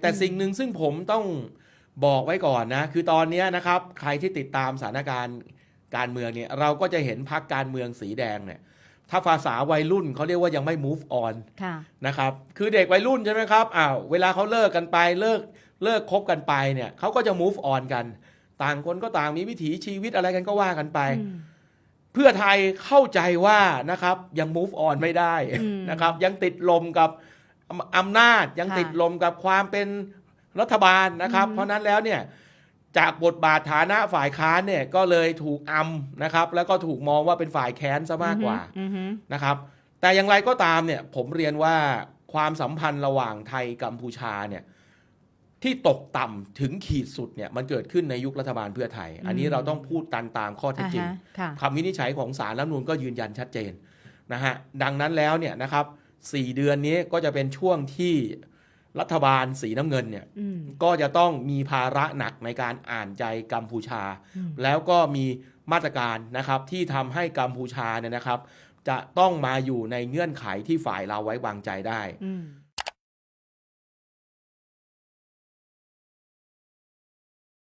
แต่สิ่งหนึ่งซึ่งผมต้องบอกไว้ก่อนนะ คือตอนเนี้ยนะครับ ใครที่ติดตามสถานการณ์การเมืองเนี่ย เราก็จะเห็นพักการเมืองสีแดงเนี่ย ถ้าภาษาวัยรุ่นเขาเรียกว่ายังไม่ move on ค่ะนะครับ คือเด็กวัยรุ่นใช่ไหมครับอ้าวเวลาเขาเลิกกันไปเลิกเลิกคบกันไปเนี่ยเขาก็จะ move on กัน ต่างคนก็ต่างมีวิถีชีวิตอะไรกันก็ว่ากันไปอืมเพื่อไทยเข้าใจว่านะครับยัง move on ไม่ได้อืมนะครับ ยังติดลมกับ อำอำนาจยังค่ะติดลมกับความเป็นรัฐบาลนะครับอืมเพราะนั้นแล้วเนี่ยจากบทบาทฐานะฝ่ายค้านเนี่ยก็เลยถูกอำนะครับ แล้วก็ถูกมองว่าเป็นฝ่ายแค้นซะมากกว่าอือฮึนะครับ แต่อย่างไรก็ตามเนี่ยผมเรียนว่าความสัมพันธ์ระหว่างไทยกัมพูชาเนี่ยที่ตกต่ำถึงขีดสุดเนี่ยมันเกิดขึ้นในยุครัฐบาลเพื่อไทย อันนี้เราต้องพูดตามตามข้อเท็จอ่าจริงฮะค่ะคำวินิจฉัยของศาลรัฐธรรมนูญก็ยืนยันชัดเจนนะฮะดังนั้นแล้วเนี่ยนะครับ สี่เดือนนี้ก็จะเป็นช่วงที่รัฐบาลสีน้ำเงินเนี่ยอืมก็จะต้องมีภาระหนักในการอ่านใจกัมพูชาอืมแล้วก็มีมาตรการนะครับที่ทำให้กัมพูชาเนี่ยนะครับ จะต้องมาอยู่ในเงื่อนไขที่ฝ่ายเราไว้วางใจได้อืม